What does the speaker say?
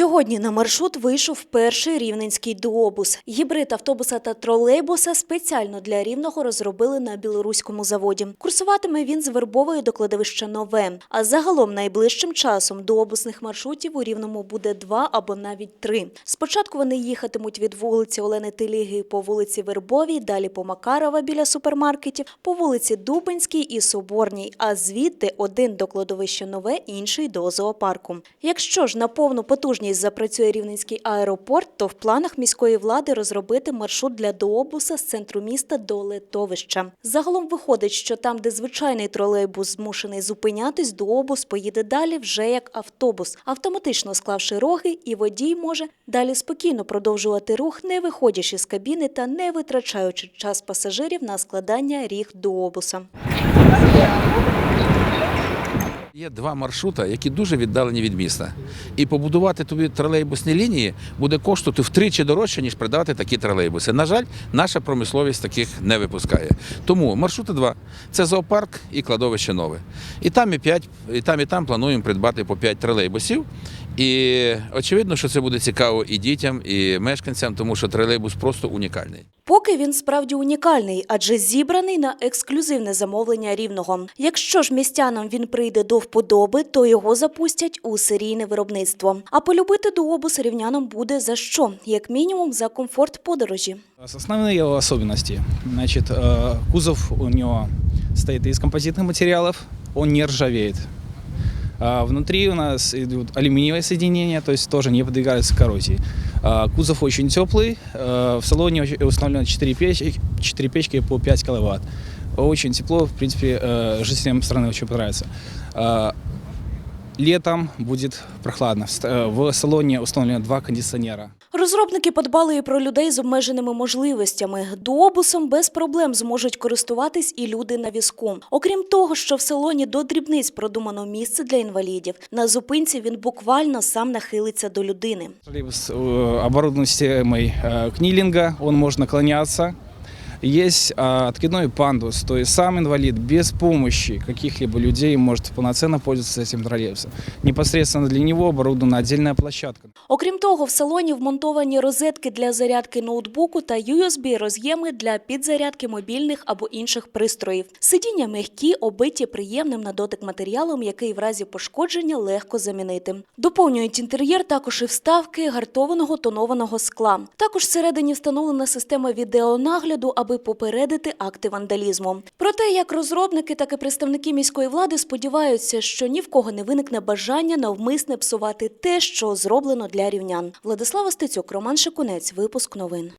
Сьогодні на маршрут вийшов перший рівненський дуобус. Гібрид автобуса та тролейбуса спеціально для рівного розробили на білоруському заводі. Курсуватиме він з Вербової до кладовища Нове. А загалом найближчим часом дуобусних маршрутів у рівному буде два або навіть три. Спочатку вони їхатимуть від вулиці Олени Теліги по вулиці Вербовій, далі по Макарова біля супермаркетів, по вулиці Дубинській і Соборній. А звідти один до кладовища Нове, інший до зоопарку. Якщо ж на повну потужність запрацює рівненський аеропорт, то в планах міської влади розробити маршрут для дообуса з центру міста до летовища. Загалом виходить, що там, де звичайний тролейбус змушений зупинятись, дообус поїде далі вже як автобус, автоматично склавши роги, і водій може далі спокійно продовжувати рух, не виходячи з кабіни та не витрачаючи час пасажирів на складання ріг дообуса. Є два маршрути, які дуже віддалені від міста. І побудувати тобі тролейбусні лінії буде коштувати втричі дорожче, ніж придати такі тролейбуси. На жаль, наша промисловість таких не випускає. Тому маршрути два це зоопарк і кладовище нове. І там, і п'ять, і там, і там плануємо придбати по п'ять тролейбусів. І очевидно, що це буде цікаво і дітям, і мешканцям, тому що тролейбус просто унікальний. Поки він справді унікальний, адже зібраний на ексклюзивне замовлення рівного. Якщо ж містянам він прийде до вподоби, то його запустять у серійне виробництво. А полюбити дуобус рівнянам буде за що? Як мінімум за комфорт подорожі. Основные его особенности. Значит, э, кузов у него стоит из композитных материалов, он не ржавеет. А Внутри у нас идут алюминиевые соединения, то есть тоже не подвигаются к коррозии. А, Кузов очень теплый, э, в салоне очень- установлено 4 печки, 4 печки по 5 киловатт. Очень тепло, в принципе, э, жителям страны очень понравится. А, Летом будет прохладно. В ст- э, В салоне установлено два кондиционера. Розробники подбали і про людей з обмеженими можливостями. Дуобусом без проблем зможуть користуватись і люди на візку. Окрім того, що в салоні до дрібниць продумано місце для інвалідів. На зупинці він буквально сам нахилиться до людини. Троллейбус э, оборудован системой э, книлинга, он может наклоняться. Есть откидной пандус, то есть сам инвалид без помощи каких-либо людей может полноценно пользоваться этим троллейбусом. Непосредственно для него оборудована отдельная площадка. Окрім того, в салоні вмонтовані розетки для зарядки ноутбуку та USB-роз'єми для підзарядки мобільних або інших пристроїв. Сидіння м'які, обиті приємним на дотик матеріалом, який в разі пошкодження легко замінити. Доповнюють інтер'єр також і вставки гартованого тонованого скла. Також всередині встановлена система відеонагляду, аби попередити акти вандалізму. Проте, як розробники, так і представники міської влади сподіваються, що ні в кого не виникне бажання навмисне псувати те, що зроблено для рівнян. Владислава Стецюк, Роман Шикунець, випуск новин.